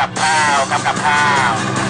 กับข้าวกับกับข้าว